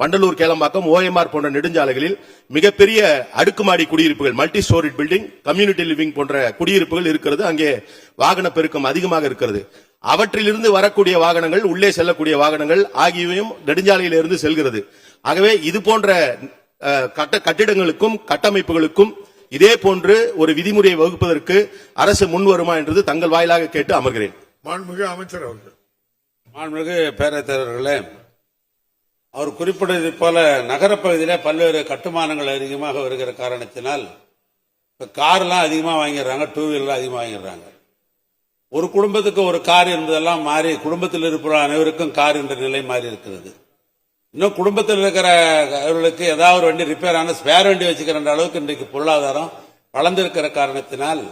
Vandalur Kelambakkam OMR போன்ற நெடுஞ்சாலைகளில் மிகப்பெரிய அடுக்குமாடி குடியிருப்புகள் multi storey building community living போன்ற குடியிருப்புகள் இருக்கிறது. அங்கே வாகன பெருக்கம் அதிகமாக இருக்கிறது. அவற்றிலிருந்து வரக்கூடிய வாகனங்கள் உள்ளே செல்லக்கூடிய வாகனங்கள் ஆகியவையும் நெடுஞ்சாலையிலிருந்து செல்கிறது. ஆகவே இது போன்ற கட்ட கட்டிடங்களுக்கும் கட்டமைப்புகளுக்கும் இதே போன்று ஒரு விதிமுறையை வகுப்பதற்கு அரசு முன் வருமா என்றது தங்கள் வாயிலாக கேட்டு அமர்கிறேன். மாண்புமிகு அமைச்சர் அவர்கள். மாண்புமிகு பேரவைத் தலைவர்களே அவர் குறிப்பிட்டது போல நகரப்பகுதியிலே பல்வேறு கட்டுமானங்கள் அதிகமாக வருகிற காரணத்தினால் இப்போ கார்லாம் அதிகமாக வாங்கிடுறாங்க டூ வீலர்லாம் அதிகமாக வாங்கிடுறாங்க. ஒரு குடும்பத்துக்கு ஒரு கார் என்பதெல்லாம் மாறி குடும்பத்தில் இருக்கிற அனைவருக்கும் கார் என்ற நிலை மாறி இருக்கிறது. இன்னும் குடும்பத்தில் இருக்கிற அவர்களுக்கு ஏதாவது ஒரு வண்டி ரிப்பேர் ஆன ஸ்பேர் வண்டி வச்சுக்கிற அளவுக்கு இன்றைக்கு பொருளாதாரம் வளர்ந்திருக்கிற காரணத்தினால்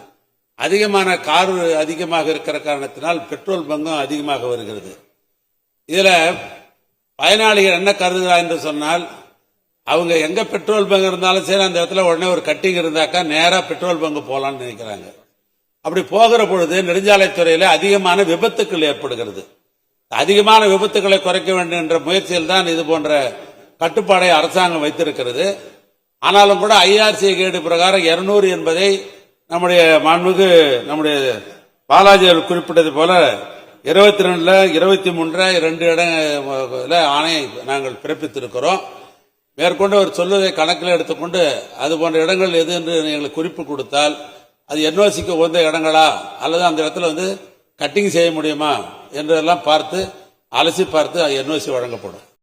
அதிகமான கார் அதிகமாக இருக்கிற காரணத்தினால் பெட்ரோல் பங்கும் அதிகமாக வருகிறது. இதில் பயனாளிகள் என்ன கருதுகிறார் என்று சொன்னால் அவங்க எங்க பெட்ரோல் பங்க் இருந்தாலும் சரி அந்த இடத்துல உடனே ஒரு கட்டிங் இருந்தாக்கா நேராக பெட்ரோல் பங்க் போகலான்னு நினைக்கிறாங்க. அப்படி போகிற பொழுது நெடுஞ்சாலைத்துறையில அதிகமான விபத்துக்கள் ஏற்படுகிறது. அதிகமான விபத்துக்களை குறைக்க வேண்டும் என்ற முயற்சியில் தான் இது போன்ற கட்டுப்பாடை அரசாங்கம் வைத்திருக்கிறது. ஆனாலும் கூட ஐஆர்சி கேடு பிரகாரம் 200 என்பதை நம்முடைய மாண்புமிகு நம்முடைய பாலாஜி குறிப்பிட்டது போல இருபத்தி ரெண்டுல இருபத்தி மூணுல ரெண்டு இடங்கள ஆணையை நாங்கள் பிறப்பித்திருக்கிறோம். மேற்கொண்டு அவர் சொல்வதை கணக்கில் எடுத்துக்கொண்டு அது போன்ற இடங்கள் எது என்று எங்களுக்கு குறிப்பு கொடுத்தால் அது என்ஓசிக்கு உகந்த இடங்களா? அல்லது அந்த இடத்துல வந்து கட்டிங் செய்ய முடியுமா? என்றெல்லாம் பார்த்து அலசி பார்த்து என்ஓசி வழங்கப்படும்.